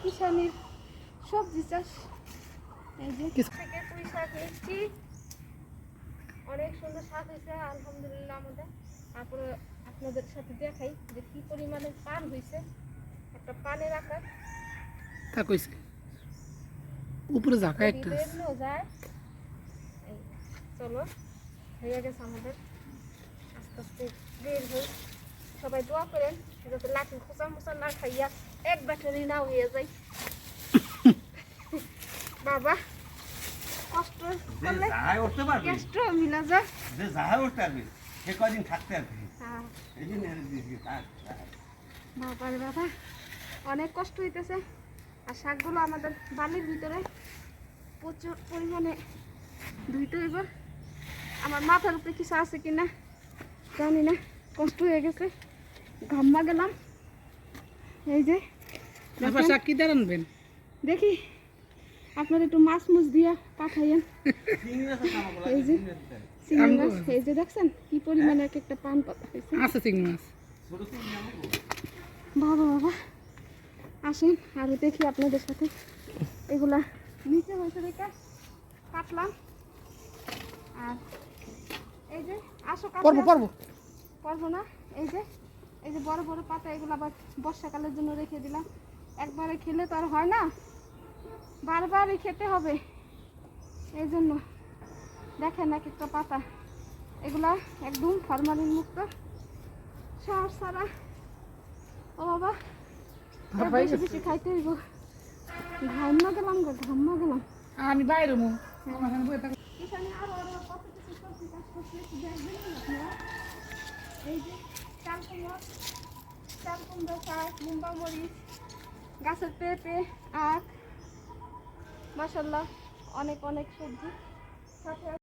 কিষানির সবজি চাষ। এই যে থেকে পুঁই শাক এসছি অনেক সুন্দর শাক হয়েছে আলহামদুলিল্লাহ আমাদের। তারপরে আপনাদের সাথে দেখাই যে কি পরিমাণে পান হয়েছে। একটা পানের আকার। তা কইছে। উপরে ঝাঁকা একটা যায় চলো হয়ে গেছে আমাদের। আস্তে আস্তে বের হই। সবাই দোয়া করেন যাতে লাঠি খোঁচা মোচা না খাইয়া এক ব্যাটারি না হয়ে যায় বাবা কষ্ট করলে উঠতে পারবে। কষ্ট মিলা যায়। যে যাহাই উঠতে পারবে সে কদিন থাকতে পারবে? হ্যাঁ। এই জন্য। বাবার বাবা অনেক কষ্ট হইতেছে। আর শাকগুলো আমাদের বালির ভিতরে প্রচুর পরিমাণে ধুইতে হইব। আমার মাথার উপরে কিছু আছে কিনা জানি না কষ্ট হয়ে গেছে। ঘাম্মা গেলাম। এই যে আবার কি দিয়ে দেখি আপনার একটু মাছ মুছ দিয়া পাঠাইয়েন। এই যে। চিংড়ি মাছ এই যে দেখছেন কি পরিমাণে এক একটা পান পাতা হয়েছে। আছে চিংড়ি মাছ। বাবা বাবা আসেন আরও দেখি আপনাদের সাথে। এগুলা নিচে হয়েছে দেখা কাটলাম। আর এই যে আসো পারব না এই যে। এই যে বড় বড় পাতা এগুলো আবার বর্ষাকালের জন্য রেখে দিলাম। একবারে খেলে তো আর হয় না। বারবারই খেতে হবে। এই জন্য দেখেন এক একটা পাতা। এগুলা একদম ফরমালিন মুক্ত। সার সারা ও বাবা বেশি বেশি খাইতে হইব। ঘামনা গেলাম গো ঘামনা গেলাম। আমি বাইরে মু। এখানে থাকো। এখানে আরও আরও কত কিছু সবজি চাষ এই যে কুমড়ো চাল কুমড়ো মরিচ গাছের পেঁপে আখ মাসাল্লাহ অনেক অনেক সবজি।